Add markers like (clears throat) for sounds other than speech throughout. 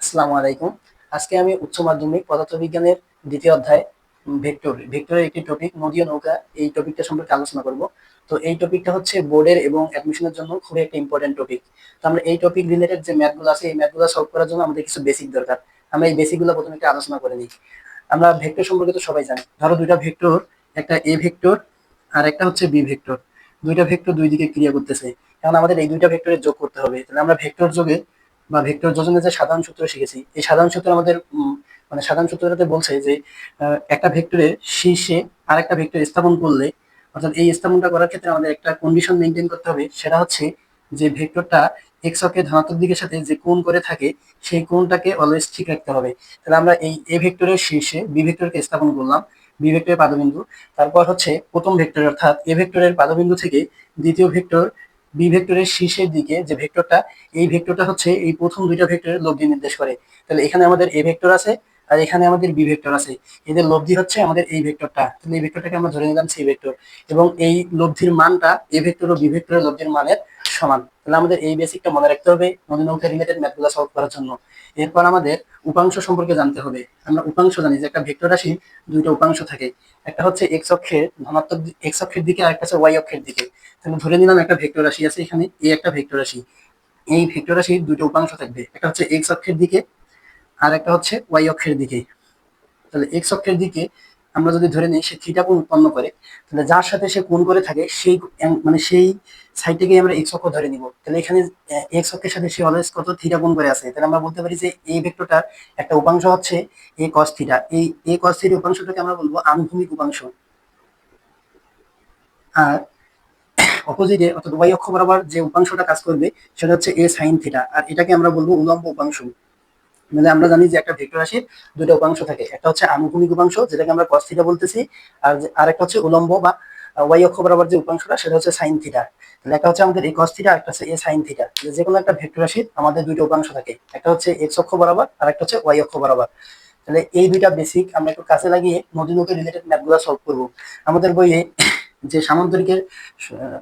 আসসালামু আলাইকুম। আজকে আমি উচ্চ মাধ্যমিক পদার্থবিজ্ঞানের দ্বিতীয় অধ্যায় ভেক্টর, ভেক্টরের একটি টপিক নদী নৌকা, এই টপিকটা সম্পর্কে আলোচনা করব। তো এই টপিকটা হচ্ছে বোর্ডের এবং অ্যাডমিশনের জন্য খুবই একটা ইম্পর্টেন্ট টপিক তো আমরা এই টপিক রিলেটেড যে ম্যাথগুলো আছে, এই ম্যাথগুলো সলভ করার জন্য আমাদের কিছু বেসিক দরকার। আমরা এই বেসিকগুলো প্রথমে একটা আলোচনা করে নিই। আমরা ভেক্টর সম্পর্কে তো সবাই জানি। ধরো দুইটা ভেক্টর একটা এ ভেক্টর আর একটা হচ্ছে বি ভেক্টর দুইটা ভেক্টর দুই দিকে ক্রিয়া করতেছে। এখন আমাদের এই দুইটা ভেক্টরের যোগ করতে হবে। তাহলে আমরা ভেক্টর যোগে বা ভেক্টর যোজনের যে সাধারণ সূত্র শিখেছি, এই সাধারণ সূত্র আমাদের মানে সাধারণ সূত্রটাতে বলছে যে একটা ভেক্টরের শীর্ষে আর একটা ভেক্টর স্থাপন করলে, অর্থাৎ এই স্থাপনটা করার ক্ষেত্রে আমাদের একটা কন্ডিশন মেনটেন করতে হবে, সেটা হচ্ছে যে ভেক্টরটা এক্স অক্ষের ধনাত্মক দিকের সাথে যে কোণ করে থাকে, সেই কোণটাকে অলওয়েজ ঠিক রাখতে হবে। তাহলে আমরা এই এ ভেক্টরের শীর্ষে বি ভেক্টরকে স্থাপন করলাম বি ভেক্টরের পাদবিন্দু। তারপর হচ্ছে প্রথম ভেক্টর, অর্থাৎ এ ভেক্টরের পাদবিন্দু থেকে দ্বিতীয় ভেক্টর বি ভেক্টরের শীর্ষের দিকে যে ভেক্টরটা, এই ভেক্টরটা হচ্ছে এই প্রথম দুইটা ভেক্টরের লব্ধি নির্দেশ করে। তাহলে এখানে আমাদের এ ভেক্টর আছে আর এখানে আমাদের বি ভেক্টর আছে। এদের লব্ধি হচ্ছে আমাদের এই ভেক্টরটা। তাহলে এই ভেক্টরটাকে আমরা ধরে নিলাম সি ভেক্টর। এবং এই লব্ধির মানটা এ ভেক্টর ও বি ভেক্টরের লব্ধির মানের সমান। তাহলে আমাদের এই বেসিকটা মনে রাখতে হবে নদী নৌকা রিলেটেড ম্যাথগুলো সলভ করার জন্য। এরপর আমাদের উপাংশ সম্পর্কে জানতে হবে। আমরা উপাংশ জানি যে একটা ভেক্টর রাশি দুইটা উপাংশ থাকে। একটা হচ্ছে এক্স অক্ষের ধনাত্মক এক্স অক্ষের দিকে আর একটা হচ্ছে ওয়াই অক্ষের দিকে। তাহলে ধরে নিলাম একটা ভেক্টর রাশি আছে এখানে এই একটা ভেক্টর রাশি। এই ভেক্টর রাশির দুটো উপাংশ থাকবে। একটা হচ্ছে এক্স অক্ষের দিকে আর একটা হচ্ছে ওয়াই অক্ষের দিকে। তাহলে এক্স অক্ষের দিকে আমরা যদি ধরে নিই সে থিটা কোণ উৎপন্ন করে, তাহলে যার সাথে সে কোণ করে থাকে, সেই মানে সেই সাইডটাকে আমরা এক্স অক্ষ ধরে নিব। তাহলে এখানে এক্স অক্ষের সাথে সে অলওয়েজ কত থিটা কোণ করে আছে? তাহলে আমরা বলতে পারি যে এই ভেক্টরটার একটা উপাংশ হচ্ছে এ কস থিটা এই এ কস থিটা উপাংশটাকে আমরা বলব আনুভূমিক উপাংশ। আর অপোজিটে অর্থাৎ ওয়াই অক্ষ বরাবর যে উপাংশটা কাজ করবে, সেটা হচ্ছে এ সাইন থিটা আর এটাকে আমরা বলব উলম্ব উপাংশ। মানে আমরা জানি যে একটা ভেক্টর রাশির দুটো উপাংশ থাকে। একটা হচ্ছে আনুভূমিক উপাংশ, যেটাকে আমরা cos থিটা বলতেছি, আর যে- আর একটা হচ্ছে উলম্ব বা ওয়াই অক্ষ বরাবর যে উপাংশটা, সেটা হচ্ছে সাইন থিটা তাহলে একটা হচ্ছে আমাদের এই cos থিটা একটা হচ্ছে এ সাইন থিটা যে কোনো একটা ভেক্টর রাশির আমাদের দুটো উপাংশ থাকে। একটা হচ্ছে এক্স অক্ষ বরাবর, আর একটা হচ্ছে ওয়াই অক্ষ বরাবর। তাহলে এই দুইটা বেসিক আমরা একটু কাছে লাগিয়ে নদী নৌকা রিলেটেড ম্যাথগুলো সলভ করব। আমাদের বইয়ে যে সামান্তরিকের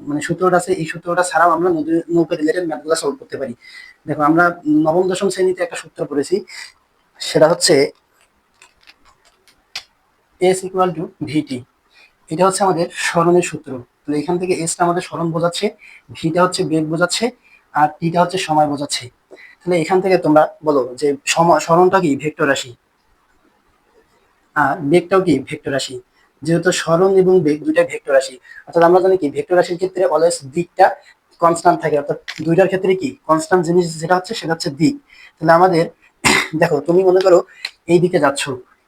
মানে সূত্রটা আছে, এই সূত্রটা ছাড়াও আমরা নৌকা রিলেটেড ম্যাথগুলো সলভ করতে পারি। দেখো, আমরা নবম, দশম শ্রেণীতে একটা সূত্র পড়েছি, সেটা হচ্ছে এস ইকুয়াল টু ভিটি এটা হচ্ছে আমাদের স্মরণের সূত্র। তাহলে এখান থেকে এসটা আমাদের স্মরণ বোঝাচ্ছে ভিটা হচ্ছে বেগ বোঝাচ্ছে, আর টিটা হচ্ছে সময় বোঝাচ্ছে। তাহলে এখান থেকে তোমরা বলো যে সময়, স্মরণটা কি? ভেক্টর রাশি। আর বেগটাও কি? ভেক্টর রাশি। যেহেতু স্মরণ এবং বেগ দুইটা ভেক্টর রাশি। অর্থাৎ আমরা জানি কি, ভেক্টর রাশির ক্ষেত্রে অলওয়েজ দিকটা কনস্ট্যান্ট থাকে। অর্থাৎ দুইটার ক্ষেত্রে কি কনস্ট্যান্ট জিনিস যেটা হচ্ছে, সেটা হচ্ছে দিক। তাহলে আমাদের, (coughs) দেখো, তুমি মনে করো এই দিকে যাচ্ছ।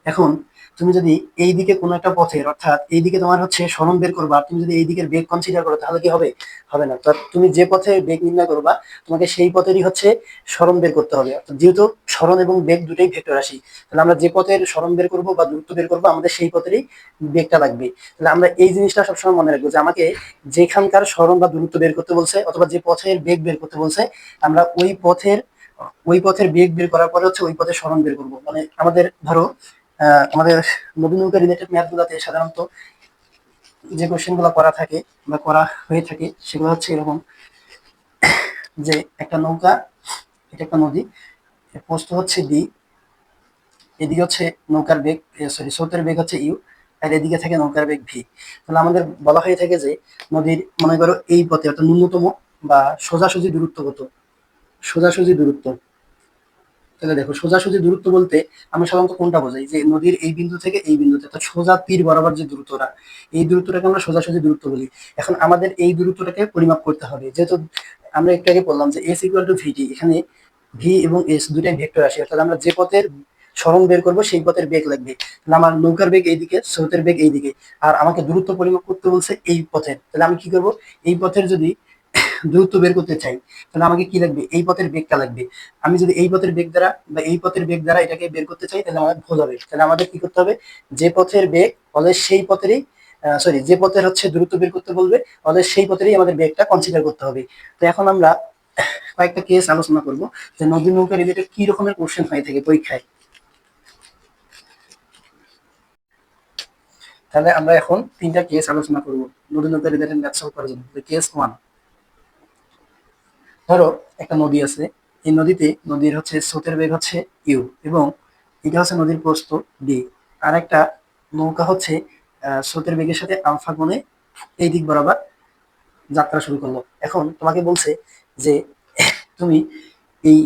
এখন তুমি যদি এই দিকে কোনো একটা পথের, অর্থাৎ এই দিকে তোমার হচ্ছে স্মরণ বের করবা তুমি যদি এই দিকের বেগ কনসিডার করো, তাহলে কি হবে? হবে না। তুমি যে পথে বেগ নির্ণয় করবা, তোমাকে সেই পথেরই হচ্ছে স্মরণ বের করতে হবে। অর্থাৎ যেহেতু স্মরণ এবং বেগ দুটোই ভেক্টর রাশি, তাহলে আমরা যে পথের স্মরণ বের করব বা দূরত্ব বের করব, আমাদের সেই পথেরই বেগটা লাগবে। তাহলে আমরা এই জিনিসটা সবসময় মনে রাখব যে আমাকে যেখানকার স্মরণ বা দূরত্ব বের করতে বলছে, অথবা যে পথের বেগ বের করতে বলছে, আমরা ওই পথের ওই পথের বেগ বের করার পরে হচ্ছে ওই পথে স্মরণ বের করব। মানে আমাদের, ধরো আমাদের নদী নৌকা রিলেটেড ম্যাথ গুলাতে সাধারণত যে কোশ্চেনগুলো করা থাকে বা করা হয়ে থাকে, সেগুলো হচ্ছে এরকম যে একটা নৌকা, এটা একটা নদী পোস্ত হচ্ছে ডি এদিকে হচ্ছে নৌকার বেগ সরি স্রোতের বেগ হচ্ছে ইউ, আর এদিকে থাকে নৌকার বেগ ভি। তাহলে আমাদের বলা হয়ে থাকে যে নদীর, মনে করো এই পথে অর্থাৎ ন্যূনতম বা সোজাসুজি দূরত্ব কত? সোজাসুজি দূরত্ব। তাহলে দেখো, সোজাসুজি দূরত্ব বলতে আমরা সাধারণত কোনটা বোঝাই? যে নদীর এই বিন্দু থেকে এই বিন্দুতে, অর্থাৎ সোজা তীর বরাবর যে দূরত্বটা, এই দূরত্বটাকে আমরা সোজাসুজি দূরত্ব বলি। এখন আমাদের এই দূরত্বটাকে পরিমাপ করতে হবে। যেহেতু আমরা একটু আগে বললাম যে এস ইকুয়াল টু ভিটি এখানে ভি এবং এস দুটাই ভেক্টর আসে অর্থাৎ আমরা যে পথের সরণ বের করব, সেই পথের বেগ লাগবে। তাহলে আমার নৌকার বেগ এইদিকে, স্রোতের বেগ এইদিকে। আর আমাকে দূরত্ব পরিমাপ করতে বলছে এই পথের। তাহলে আমি কি করব? এই পথের যদি দূরত্ব বের করতে চাই, তাহলে আমাকে কি লাগবে? এই পথের বেগটা লাগবে। আমি যদি এই পথের বেগ দ্বারা বা এই পথের বেগ দ্বারা এটাকে বের করতে চাই, তাহলে আমাদের ভুল হবে। তাহলে আমাদের কি করতে হবে? যে পথের বেগ অলওয়েজ সেই পথেরই সরি যে পথের হচ্ছে দূরত্ব বের করতে বলবে অলওয়েজ সেই পথেরই আমাদের বেগটা কনসিডার করতে হবে। তো এখন আমরা কয়েকটা কেস আলোচনা করব, যে নদী নৌকা রিলেটেড কি রকমের কোশ্চেন হয়ে থাকে পরীক্ষায়। তাহলে আমরা এখন তিনটা কেস আলোচনা করব, নদী নৌকা রিলেটেড ম্যাথ সলভ করার জন্য। কেস ওয়ান ধরো, একটা নদী আছে। এই নদীতে নদীর হচ্ছে স্রোতের বেগ হচ্ছে ইউ এবং এটা হচ্ছে নদীর প্রস্থ ডি আর একটা নৌকা হচ্ছে স্রোতের বেগের সাথে আলফা কোণে এই দিক বরাবর যাত্রা শুরু করল। এখন তোমাকে বলছে যে, তুমি এই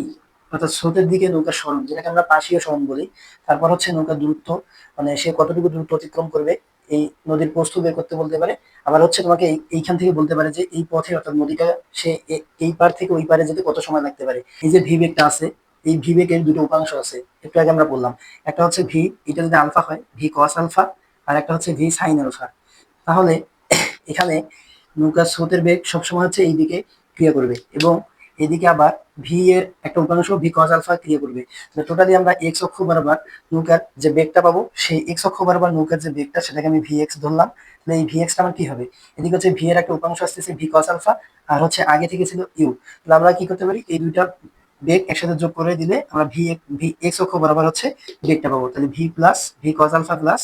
অর্থাৎ স্রোতের দিকে নৌকার সরণ, যেটাকে আমরা পাশীয় সরণ বলি, তারপর হচ্ছে নৌকার দূরত্ব মানে সে কতটুকু দূরত্ব অতিক্রম করবে এই নদীর প্রস্থ বের করতে বলতে পারে। আবার হচ্ছে তোমাকে এই- এইখান থেকে বলতে পারে যে এই পথে অর্থাৎ নদীটা সে এই পার থেকে ওই পারে যেতে কত সময় লাগতে পারে। এই যে ভিবেকটা আছে, এই ভিবেকের দুটো উপাংশ আছে, একটু আগে আমরা বললাম। একটা হচ্ছে ভি, এটা যদি আলফা হয়, ভি কস আলফা, আর একটা হচ্ছে ভি সাইন আলফা। তাহলে এখানে নৌকার স্রোতের বেগ সবসময় হচ্ছে এই দিকে ক্রিয়া করবে এবং এদিকে আবার ভি এর একটা উপাংশ ভি কস আলফা ক্রিয়া করবে। টোটালি আমরা এক্স অক্ষ বরাবর নৌকার যে বেগটা পাবো, সেই এক্স অক্ষ বরাবর নৌকার যে বেগটা, সেটাকে আমি ভি এক্স ধরলাম। তাহলে এই ভি এক্সটা আমার কি হবে? এদিকে হচ্ছে ভি এর একটা উপাংশ আসতেছে ভি কস আলফা আর হচ্ছে আগে থেকে ছিল ইউ তাহলে আমরা কি করতে পারি? এই দুইটা বেগ একসাথে যোগ করে দিলে আমরা ভি ভি এক্স অক্ষ বরাবর হচ্ছে বেগটা পাবো। তাহলে V plus V cos alpha plus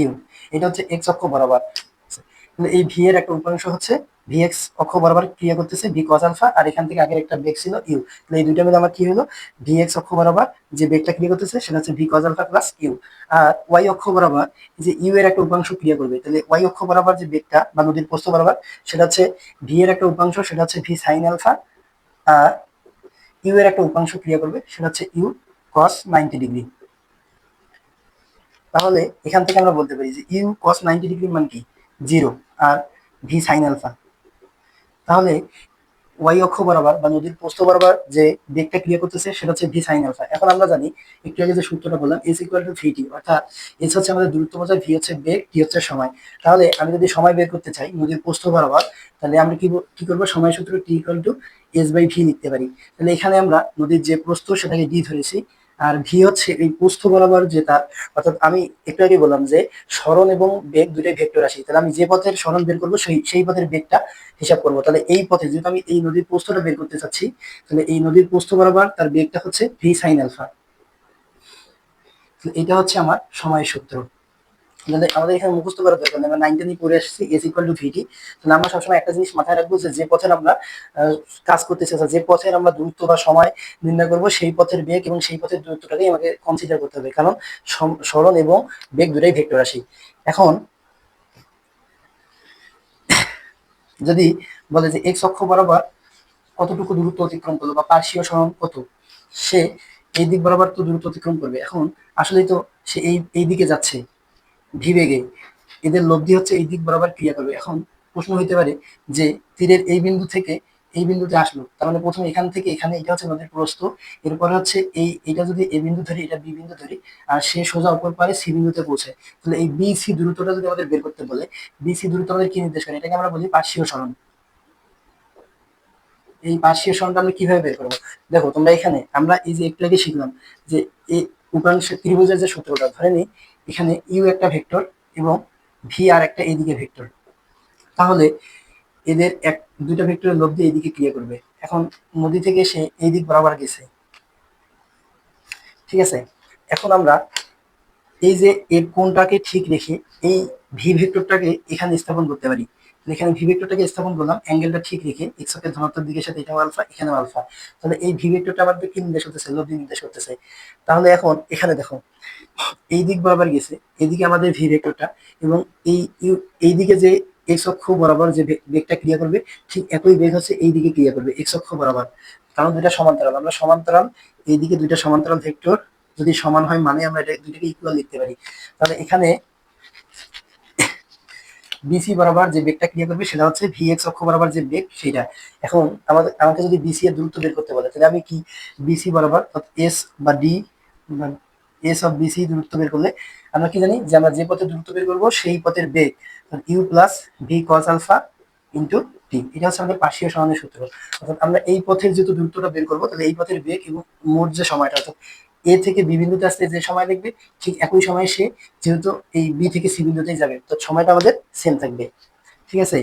U এটা হচ্ছে এক্স অক্ষ বরাবর। এই ভি এর একটা উপাংশ হচ্ছে ভি এক্স অক্ষ বরাবর ক্রিয়া করতেছে ভি কস আলফা আর এখান থেকে আগের একটা বেগ ছিল ইউ তাহলে এই দুইটা মিলে আমার কি হলো? ভি এক্স অক্ষ বরাবর যে বেগটা ক্রিয়া করতেছে, সেটা হচ্ছে V cos alpha plus U আর ওয়াই অক্ষ বরাবর যে ইউ এর একটা উপাংশ ক্রিয়া করবে, তাহলে ওয়াই অক্ষ বরাবর যে বেগটা বা নদীর প্রস্থ বরাবর, সেটা হচ্ছে ভি এর একটা উপাংশ, সেটা হচ্ছে ভি সাইন আলফা আর ইউ এর একটা উপাংশ ক্রিয়া করবে, সেটা হচ্ছে ইউ কস নাইনটি ডিগ্রি তাহলে এখান থেকে আমরা বলতে পারি যে ইউ কস নাইনটি ডিগ্রি মান কি? জিরো আর ভি সাইন আলফা তাহলে ওয়াই অক্ষ বরাবর বা নদীর প্রস্থ বরাবর যে বেগটা ক্রিয়া করতেছে, সেটা হচ্ছে ভি সাইন আলফা এখন আমরা জানি, একটু আগে যে সূত্রটা বললাম S equal to V T অর্থাৎ এস হচ্ছে আমাদের দূরত্ব বোঝায় ভি হচ্ছে বেগ টি হচ্ছে সময়। তাহলে আমি যদি সময় বের করতে চাই, নদীর প্রস্থ বরাবর, তাহলে আমরা কি কি করব? সময় সূত্র T equal to S by V লিখতে পারি। তাহলে এখানে আমরা নদীর যে প্রস্থ, সেটাকে ডি ধরেছি। আর ভি হচ্ছে এই পুস্থ বরাবর যে তার, অর্থাৎ আমি একটু আগে বললাম যে স্মরণ এবং বেগ দুটাই ভেক্টর আসি তাহলে আমি যে পথের স্মরণ বের করব সেই সেই পথের বেগটা হিসাব করব। তাহলে এই পথে যেহেতু আমি এই নদীর প্রস্থটা বের করতে চাচ্ছি, তাহলে এই নদীর প্রস্থ বরাবর তার বেগটা হচ্ছে ভি সাইন আলফা। এটা হচ্ছে আমার সময় সূত্র। আমাদের এখানে মুখস্থ করার দরকার নেই। আমরা নাইনটা নিয়ে পড়ে আসছি এস ইকুয়াল টু ভিটি তাহলে আমরা সবসময় একটা জিনিস মাথায় রাখব যে যে পথের আমরা কাজ করতেছি, অর্থাৎ যে পথের আমরা দূরত্ব বা সময় নির্ণয় করব, সেই পথের বেগ এবং সেই পথের দূরত্বটাকেই আমাকে কনসিডার করতে হবে। কারণ সরণ এবং বেগ দুটাই ভেক্টর রাশি। এখন, যদি বলে যে এক্স অক্ষ বরাবর কতটুকু দূরত্ব অতিক্রম করল বা পার্শ্বীয় সরণ কত, সে এই দিক বরাবর তো দূরত্ব অতিক্রম করবে। এখন, আসলেই তো সে এই এই দিকে যাচ্ছে। ভি বেগে এদের লব্ধি হচ্ছে এই দিক বরাবর ক্রিয়া করবে। এখন প্রশ্ন হইতে পারে যে, তীরের এই বিন্দু থেকে এই বিন্দুতে আসলো। তার মানে প্রথমে এখান থেকে এখানে এটা হচ্ছে নদীর প্রস্থ। এরপরে হচ্ছে এই, এটা যদি এ বিন্দু ধরি, এটা বি বিন্দু ধরি, আর সে সোজা উপর পারে সি বিন্দুতে পৌঁছে তাহলে এই বি সি দূরত্বটা যদি আমাদের বের করতে বলে, বি সি দূরত্ব আমাদের কি নির্দেশ করে? এটাকে আমরা বলি পার্শ্বীয় সরণ। এই পার্শ্বীয় সরণটা আমরা কীভাবে বের করব? দেখো, তোমরা এখানে, আমরা এই যে একটু আগে শিখলাম যে উপাংশ ত্রিভুজের যে সূত্রটা, ধরে নিই, এখানে ইউ একটা ভেক্টর এবং ভি আর একটা এইদিকে ভেক্টর। তাহলে এদের এক, দুইটা ভেক্টরের লব্ধি এইদিকে ক্রিয়া করবে। এখন নদী থেকে সে এই দিক বরাবর গেছে। ঠিক আছে? এখন আমরা এই যে এর কোণটাকে ঠিক রেখে এই ভি ভেক্টরটাকে এখানে স্থাপন করতে পারি। এখানে ভি ভেক্টরটাকে স্থাপন করলাম, অ্যাঙ্গেলটা ঠিক রেখে এক্স অক্ষের ধনাত্মক দিকের সাথে এটাও আলফা এখানেও আলফা তাহলে এই ভি ভেক্টরটা আমাদের কি নির্দেশ করতেছে? লব্ধি নির্দেশ করতেছে। তাহলে এখন এখানে দেখো, এই দিক বরাবর গেছে, এদিকে আমাদের ভি ভেক্টরটা এবং এই এই দিকে যে এক্স অক্ষ বরাবর যে বেগটা ক্রিয়া করবে, ঠিক একই বেগ হচ্ছে এই দিকে ক্রিয়া করবে এক্স অক্ষ বরাবর। কারণ দুইটা সমান্তরাল, আমরা সমান্তরাল, এইদিকে দুইটা সমান্তরাল ভেক্টর যদি সমান হয় মানে আমরা এটা দুইটাকে ইকুয়াল লিখতে পারি। তাহলে এখানে বিসি বরাবর যে বেগটা ক্রিয়া করবে সেটা হচ্ছে ভি এক্স অক্ষ বরাবর যে বেগ সেটা। এখন আমাদের আমাকে যদি বিসি এর দূরত্ব বের করতে বলে, তাহলে আমি কি বিসি বরাবর এস বা ডি এস অফ বিসি দূরত্ব বের করলে আমরা কি জানি যে আমরা যে পথে দূরত্ব বের করব সেই পথের বেগ U plus V cos alpha into T এটা হচ্ছে আমাদের পার্শ্বীয় সরণের সূত্র। অর্থাৎ আমরা এই পথের যেহেতু দূরত্বটা বের করব, তাহলে এই পথের বেগ এবং মোট যে সময়টা, অর্থাৎ এ থেকে বি বিন্দুতে আসতে যে সময় লাগবে ঠিক একই সময়ে সে যেহেতু এই বি থেকে সি বিন্দুতেই যাবে, তো সময়টা আমাদের সেম থাকবে। ঠিক আছে?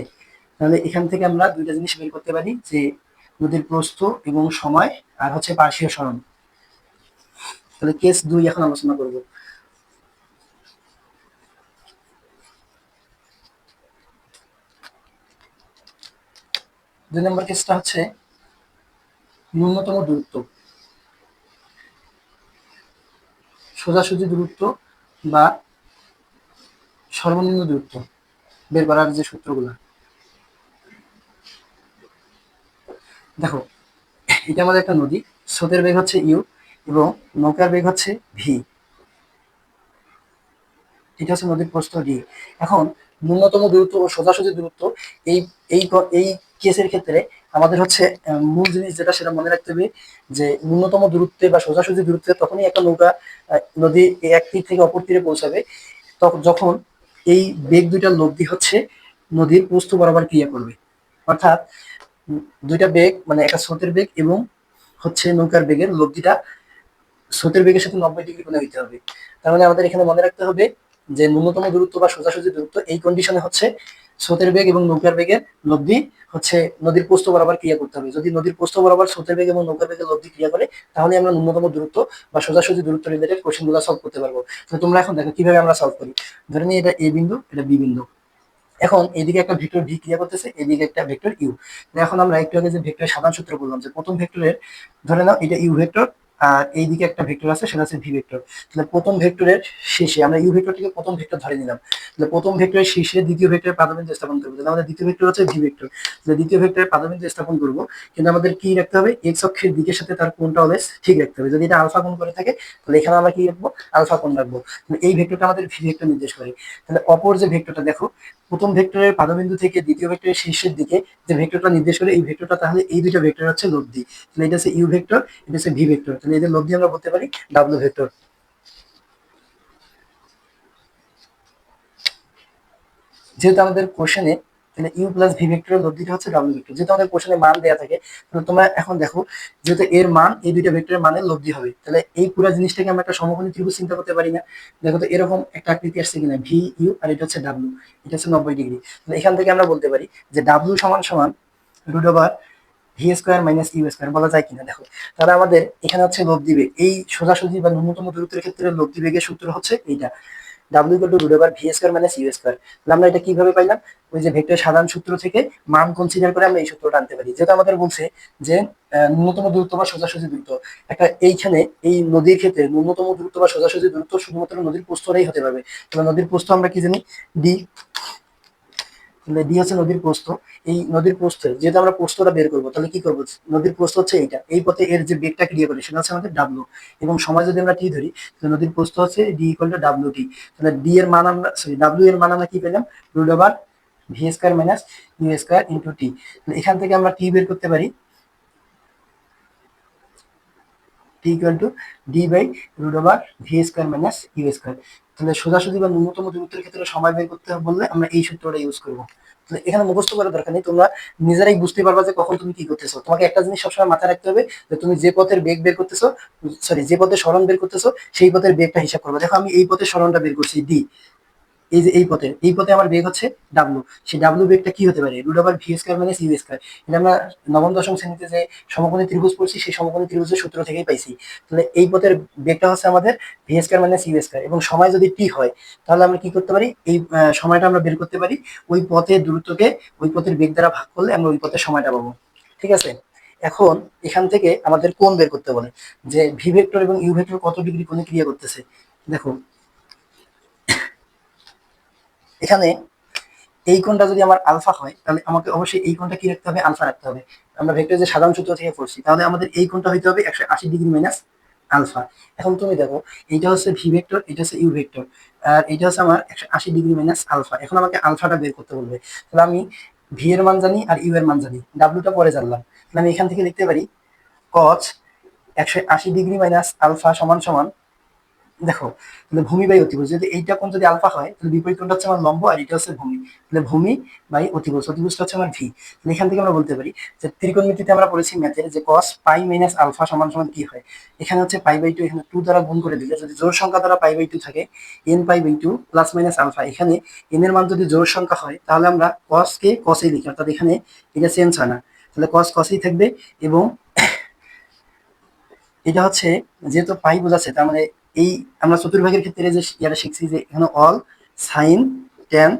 তাহলে এখান থেকে আমরা দুইটা জিনিস বের করতে পারি, যে নদীর প্রস্থ এবং সময়, আর হচ্ছে পার্শ্বীয় সরণ। তাহলে কেস দুই এখন আলোচনা করব। দুই নম্বর কেসটা হচ্ছে ন্যূনতম দূরত্ব। সোজাসুজি দূরত্ব বা সর্বনিম্ন দূরত্ব বের করার যে সূত্রগুলো। দেখো, এটা আমাদের একটা নদী। স্রোতের বেগ হচ্ছে ইউ এবং নৌকার বেগ হচ্ছে ভি। এটা হচ্ছে নদীর প্রস্থ ডি। এখন ন্যূনতম দূরত্ব ও সোজাসুজি দূরত্ব এই এই এই কেসের ক্ষেত্রে আমাদের হচ্ছে মূল জিনিস যেটা সেটা মনে রাখতে হবে যে ন্যূনতম দূরত্বে বা সোজাসুজি দূরত্বে তখনই একটা নৌকা নদী এক তীর থেকে অপর তীরে পৌঁছাবে। তখন যখন এই বেগ দুইটার লব্ধি হচ্ছে, নদীর প্রস্থ বরাবর ক্রিয়া করবে। অর্থাৎ দুইটা বেগ মানে একটা স্রোতের বেগ এবং হচ্ছে নৌকার বেগের লব্ধিটা, স্রোতের বেগের সাথে নব্বই ডিগ্রি কোণে হইতে হবে। তার মানে আমাদের এখানে মনে রাখতে হবে যে ন্যূনতম দূরত্ব বা সোজাসুজি দূরত্ব এই কন্ডিশনে হচ্ছে স্রোতের বেগ এবং নৌকার বেগের লব্ধি হচ্ছে নদীর পোস্ত বরাবর ক্রিয়া করতে হবে। যদি নদীর পোস্ত বরাবর স্রোতের বেগ এবং নৌকার বেগের লব্ধি ক্রিয়া করে, তাহলে আমরা ন্যূনতম দূরত্ব বা সোজাসুজি দূরত্ব রিলেটেড কোশ্চেনগুলো সলভ করতে পারব। তো তোমরা এখন দেখো কীভাবে আমরা সলভ করি। ধরে নিই এটা এ বিন্দু, এটা বি বিন্দু। এখন এদিকে একটা ভেক্টর ভি ক্রিয়া করতেছে এদিকে একটা ভেক্টর ইউ এখন আমরা একটু আগে যে ভেক্টরের সাধারণ সূত্র বললাম যে প্রথম ভেক্টরের, ধরে নাও এটা ইউ ভেক্টর এইদিকে একটা ভেক্টর আছে, সেটা হচ্ছে ভি ভেক্টর। তাহলে প্রথম ভেক্টরের শেষে আমরা ইউ ভেক্টরটিকে প্রথম ভেক্টর ধরে নিলাম। তাহলে প্রথম ভেক্টরের শেষে দ্বিতীয় ভেক্টরের প্রাথমিক স্থাপন করব। তাহলে আমাদের দ্বিতীয় ভেক্টর হচ্ছে ভি ভেক্টর। তাহলে দ্বিতীয় ভেক্টরের প্রাথমিক স্থাপন করব। কিন্তু আমাদের কি রাখতে হবে? এক্স অক্ষের দিকের সাথে তার কোণটা অলওয়েজ ঠিক রাখতে হবে। যদি এটা আলফা কোণ করে থাকে, তাহলে এখানে আমরা কি রাখব? আলফা কোণ রাখব। এই ভেক্টরটা আমাদের ভি ভেক্টর নির্দেশ করে। তাহলে অপর যে ভেক্টরটা, দেখো প্রথম ভেক্টরের পাদবিন্দু থেকে দ্বিতীয় ভেক্টরের শীর্ষের দিকে যে ভেক্টরটা নির্দেশ করে, এই ভেক্টরটা তাহলে এই দুটো ভেক্টর হচ্ছে লব্ধি তাহলে এটা হচ্ছে ইউ ভেক্টর, এটা হচ্ছে ভি ভেক্টর। তাহলে এদের লব্ধি আমরা বলতে পারি ডাব্লু ভেক্টর। যেহেতু আমাদের কোশ্চেনে তাহলে ইউ প্লাস ভি ভেক্টরের লব্ধিটা হচ্ছে ডাব্লিউ ভেক্টর যেহেতু আমাদের কোশ্চেনে মান দেওয়া থাকে, তাহলে তোমরা এখন দেখো, যেহেতু এর মান, এই দুইটা ভেক্টরের মানের লব্ধি হবে। তাহলে এই পুরো জিনিসটাকে আমরা একটা সমকোণী ত্রিভুজ চিন্তা করতে পারি না। দেখো তো এরকম একটা আকৃতি আসছে কিনা ভি ইউ আর এটা হচ্ছে ডাব্লিউ এটা হচ্ছে নব্বই ডিগ্রি। তাহলে এখান থেকে আমরা বলতে পারি যে ডাব্লিউ সমান সমান root over V square minus U square বলা যায় কিনা, দেখো। তাহলে আমাদের এখানে হচ্ছে লব্ধি বেগ এই সোজাসুজি বা ন্যূনতম দূরত্বের ক্ষেত্রে লব্ধি বেগের সূত্র হচ্ছে এইটা। W equal to root over V square minus U square তাহলে আমরা এটা কীভাবে পাইলাম? ওই যে ভেক্টর সাধারণ সূত্র থেকে মান কনসিডার করে আমরা এই সূত্রটা আনতে পারি। যেটা আমাদের বলছে যে ন্যূনতম দূরত্ব বা সোজাসুজি দূরত্ব। একটা এইখানে এই নদীর ক্ষেত্রে ন্যূনতম দূরত্ব বা সোজাসুজি দূরত্ব শুধুমাত্র নদীর প্রস্তরেই হতে পারবে। তাহলে নদীর প্রস্থ আমরা কি জানি? ডি ডি হচ্ছে নদীর প্রস্থ, এই নদীর প্রস্থে যেহেতু আমরা প্রস্থটা বের করব, তাহলে কি করব? নদীর প্রস্থ হচ্ছে এইটা। এই পথে এর যে বেগটা ক্রিয়া করে, সেটা হচ্ছে আমাদের ডাব্লু এবং সময় যদি আমরা টি ধরি নদীর প্রস্থ হচ্ছে D equal to W T তাহলে ডি এর মান আমরা সরি ডাব্লু এর মান আমরা কি পেলাম? Root over V square minus U square into T এখান থেকে আমরা টি বের করতে পারি T equal to D by root over V square minus U square তাহলে সোজাসুজি বা ন্যূনতম দূরত্বের ক্ষেত্রে সময় বের করতে বললে আমরা এই সূত্রটা ইউজ করব। এখানে মুখস্থ করার দরকার নেই, তোমরা নিজেরাই বুঝতে পারবা যে কখন তুমি কি করতেছো। তোমাকে একটা জিনিস সবসময় মাথায় রাখতে হবে যে তুমি যে পথের বেগ বের করতেছো সরি যে পথে স্মরণ বের করতেছো, সেই পথের বেগটা হিসাব করবে। দেখো আমি এই পথের স্মরণটা বের করছি ডি এই যে এই পথে এই পথে আমার বেগ হচ্ছে ডাব্লু সেই ডাব্লু বেগটা কি হতে পারে? Root over V square minus U square এটা আমরা নবম, দশম শ্রেণীতে যে সমকোণী ত্রিভুজ পড়ছি, সেই সমকোণী ত্রিভুজের সূত্র থেকেই পাইছি। তাহলে এই পথের বেগটা হচ্ছে আমাদের V square minus U square এবং সময় যদি টি হয়, তাহলে আমরা কি করতে পারি? এই সময়টা আমরা বের করতে পারি। ওই পথের দূরত্বকে ওই পথের বেগ দ্বারা ভাগ করলে আমরা ওই পথের সময়টা পাবো। ঠিক আছে? এখন এখান থেকে আমাদের কোণ বের করতে বলে যে ভি ভেক্টর এবং ইউ ভেক্টর কত ডিগ্রি কোণে ক্রিয়া করতেছে? দেখো এখানে এই কোণটা যদি আমার আলফা হয়, তাহলে আমাকে অবশ্যই এই কোণটা কি রাখতে হবে? আলফা রাখতে হবে। আমরা ভেক্টর যে সাধারণ সূত্র থেকে পড়ছি, তাহলে আমাদের এই কোণটা হইতে হবে একশো আশি ডিগ্রি মাইনাস আলফা। এখন তুমি দেখো, এইটা হচ্ছে ভি ভেক্টর, এটা হচ্ছে ইউ ভেক্টর, আর এটা হচ্ছে আমার একশো আশি ডিগ্রি মাইনাস আলফা। এখন আমাকে আলফাটা বের করতে বলবে। তাহলে আমি ভি এর মান জানি আর ইউ এর মান জানি। ডাব্লুটা পরে জানলাম। তাহলে আমি এখান থেকে লিখতে পারি কচ একশো আশি ডিগ্রি মাইনাস আলফা সমান সমান দেখো, তাহলে ভূমি বাই অতিভুজ। যদি এইটা কোণ যদি আলফা হয়, তাহলে বিপরীত কোণটা হচ্ছে আমার লম্ব আর এটা হচ্ছে ভূমি। তাহলে ভূমি বাই অতিভুজ, অতিভুজটা হচ্ছে আমার ভি তাহলে এখান থেকে আমরা বলতে পারি যে ত্রিকোণমিতিতে আমরা পড়েছি ম্যাথের যে কস পাই মাইনাস আলফা সমান সমান কি হয়। এখানে হচ্ছে পাই বাই টু এখানে টু দ্বারা গুণ করে দিলে যদি জোর সংখ্যা দ্বারা পাই বাই টু থাকে n pi by two plus minus alpha এখানে এন এর মান যদি জোর সংখ্যা হয়, তাহলে আমরা কস কে কসে লিখি, অর্থাৎ এখানে এটা চেঞ্জ হয় না। তাহলে কস কসেই থাকবে এবং (coughs) এটা হচ্ছে যেহেতু পাই বোঝাচ্ছে, তার মানে এই আমরা চতুর্ভাগের ক্ষেত্রে যে ইয়াটা শিখছি যে এখানে অল সাইন টেন